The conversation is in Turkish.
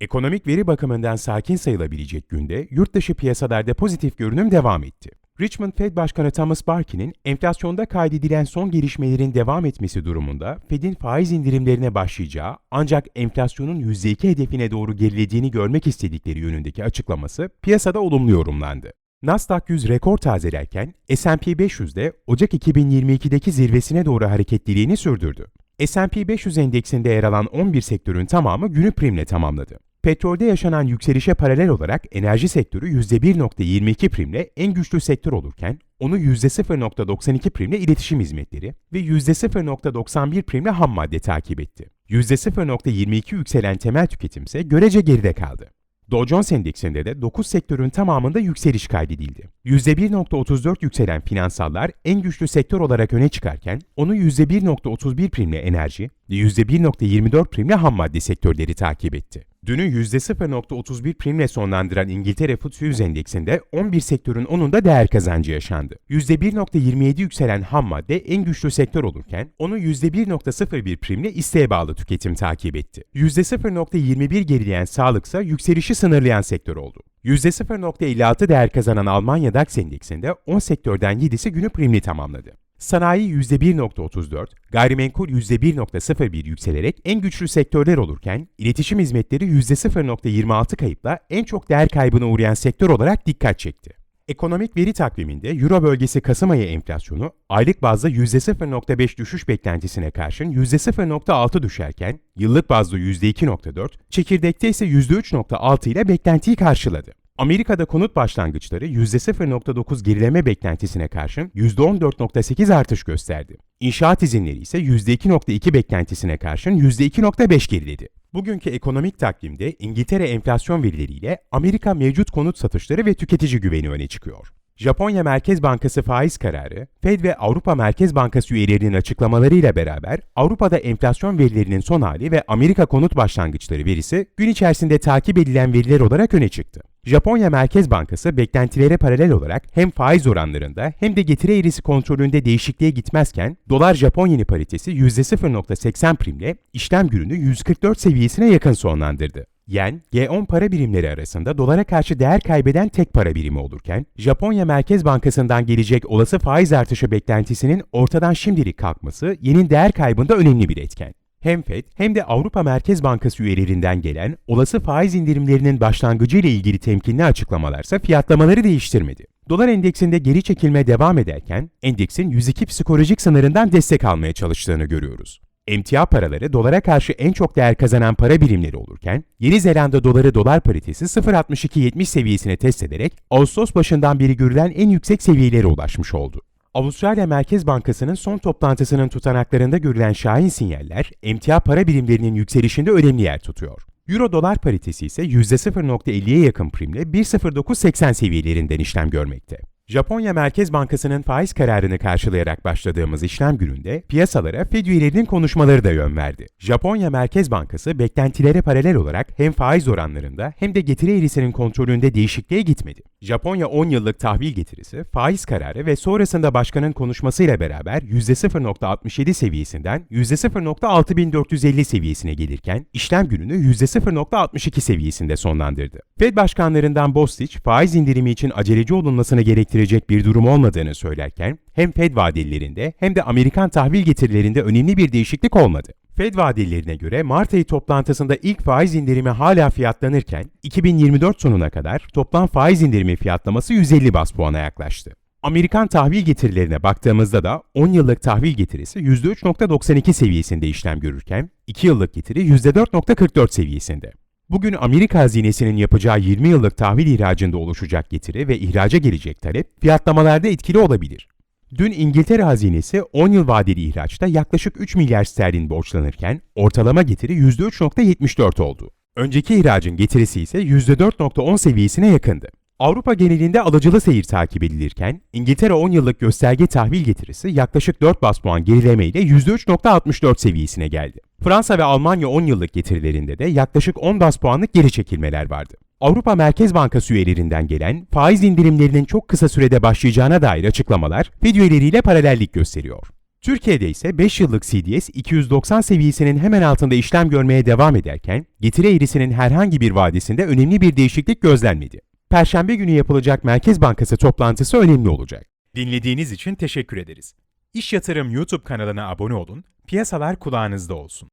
Ekonomik veri bakımından sakin sayılabilecek günde yurt dışı piyasalarda pozitif görünüm devam etti. Richmond Fed Başkanı Thomas Barkin'in enflasyonda kaydedilen son gelişmelerin devam etmesi durumunda Fed'in faiz indirimlerine başlayacağı ancak enflasyonun %2 hedefine doğru gerilediğini görmek istedikleri yönündeki açıklaması piyasada olumlu yorumlandı. Nasdaq 100 rekor tazelerken S&P 500 de Ocak 2022'deki zirvesine doğru hareketliliğini sürdürdü. S&P 500 endeksinde yer alan 11 sektörün tamamı günü primle tamamladı. Petrolde yaşanan yükselişe paralel olarak enerji sektörü %1.22 primle en güçlü sektör olurken, onu %0.92 primle iletişim hizmetleri ve %0.91 primle ham madde takip etti. %0.22 yükselen temel tüketim ise görece geride kaldı. Dow Jones Endeksinde de 9 sektörün tamamında yükseliş kaydedildi. %1.34 yükselen finansallar en güçlü sektör olarak öne çıkarken, onu %1.31 primle enerji ve %1.24 primle ham madde sektörleri takip etti. Dünü %0.31 primle sonlandıran İngiltere FTSE 100 endeksinde 11 sektörün 10'unda değer kazancı yaşandı. %1.27 yükselen ham madde en güçlü sektör olurken onu %1.01 primle isteğe bağlı tüketim takip etti. %0.21 gerileyen sağlıksa yükselişi sınırlayan sektör oldu. %0.56 değer kazanan Almanya DAX endeksinde 10 sektörden 7'si günü primli tamamladı. Sanayi %1.34, gayrimenkul %1.01 yükselerek en güçlü sektörler olurken, iletişim hizmetleri %0.26 kayıpla en çok değer kaybına uğrayan sektör olarak dikkat çekti. Ekonomik veri takviminde Euro bölgesi Kasım ayı enflasyonu aylık bazda %0.5 düşüş beklentisine karşın %0.6 düşerken, yıllık bazda %2.4, çekirdekte ise %3.6 ile beklentiyi karşıladı. Amerika'da konut başlangıçları %0.9 gerileme beklentisine karşın %14.8 artış gösterdi. İnşaat izinleri ise %2.2 beklentisine karşın %2.5 geriledi. Bugünkü ekonomik takvimde İngiltere enflasyon verileriyle Amerika mevcut konut satışları ve tüketici güveni öne çıkıyor. Japonya Merkez Bankası faiz kararı, Fed ve Avrupa Merkez Bankası üyelerinin açıklamalarıyla beraber Avrupa'da enflasyon verilerinin son hali ve Amerika konut başlangıçları verisi gün içerisinde takip edilen veriler olarak öne çıktı. Japonya Merkez Bankası beklentilere paralel olarak hem faiz oranlarında hem de getiri eğrisi kontrolünde değişikliğe gitmezken dolar Japon yeni paritesi %0.80 primle işlem gününü 144 seviyesine yakın sonlandırdı. Yen, G10 para birimleri arasında dolara karşı değer kaybeden tek para birimi olurken, Japonya Merkez Bankası'ndan gelecek olası faiz artışı beklentisinin ortadan şimdilik kalkması yenin değer kaybında önemli bir etken. Hem FED hem de Avrupa Merkez Bankası üyelerinden gelen olası faiz indirimlerinin başlangıcı ile ilgili temkinli açıklamalarsa fiyatlamaları değiştirmedi. Dolar endeksinde geri çekilme devam ederken endeksin 102 psikolojik sınırından destek almaya çalıştığını görüyoruz. Emtia paraları dolara karşı en çok değer kazanan para birimleri olurken, Yeni Zelanda doları dolar paritesi 0.6270 seviyesine test ederek Ağustos başından beri görülen en yüksek seviyelere ulaşmış oldu. Avustralya Merkez Bankası'nın son toplantısının tutanaklarında görülen şahin sinyaller, emtia para birimlerinin yükselişinde önemli yer tutuyor. Euro-dolar paritesi ise %0.50'ye yakın primle 1.0980 seviyelerinden işlem görmekte. Japonya Merkez Bankası'nın faiz kararını karşılayarak başladığımız işlem gününde piyasalara Fed üyelerinin konuşmaları da yön verdi. Japonya Merkez Bankası beklentilere paralel olarak hem faiz oranlarında hem de getiri eğrisinin kontrolünde değişikliğe gitmedi. Japonya 10 yıllık tahvil getirisi, faiz kararı ve sonrasında başkanın konuşmasıyla beraber %0.67 seviyesinden %0.6450 seviyesine gelirken işlem gününü %0.62 seviyesinde sonlandırdı. Fed başkanlarından Bostic, faiz indirimi için aceleci olunmasını gerektirecek bir durum olmadığını söylerken, hem Fed vadelilerinde hem de Amerikan tahvil getirilerinde önemli bir değişiklik olmadı. Fed vadelilerine göre Mart ayı toplantısında ilk faiz indirimi hala fiyatlanırken 2024 sonuna kadar toplam faiz indirimi fiyatlaması 150 bas puana yaklaştı. Amerikan tahvil getirilerine baktığımızda da 10 yıllık tahvil getirisi %3.92 seviyesinde işlem görürken 2 yıllık getiri %4.44 seviyesinde. Bugün Amerika hazinesinin yapacağı 20 yıllık tahvil ihracında oluşacak getiri ve ihraca gelecek talep fiyatlamalarda etkili olabilir. Dün İngiltere hazinesi 10 yıl vadeli ihraçta yaklaşık 3 milyar sterlin borçlanırken ortalama getiri %3.74 oldu. Önceki ihracın getirisi ise %4.10 seviyesine yakındı. Avrupa genelinde alıcılı seyir takip edilirken İngiltere 10 yıllık gösterge tahvil getirisi yaklaşık 4 bas puan gerileme ile %3.64 seviyesine geldi. Fransa ve Almanya 10 yıllık getirilerinde de yaklaşık 10 bas puanlık geri çekilmeler vardı. Avrupa Merkez Bankası üyelerinden gelen faiz indirimlerinin çok kısa sürede başlayacağına dair açıklamalar Fed üyeleriyle paralellik gösteriyor. Türkiye'de ise 5 yıllık CDS 290 seviyesinin hemen altında işlem görmeye devam ederken, getiri eğrisinin herhangi bir vadesinde önemli bir değişiklik gözlenmedi. Perşembe günü yapılacak Merkez Bankası toplantısı önemli olacak. Dinlediğiniz için teşekkür ederiz. İş Yatırım YouTube kanalına abone olun, piyasalar kulağınızda olsun.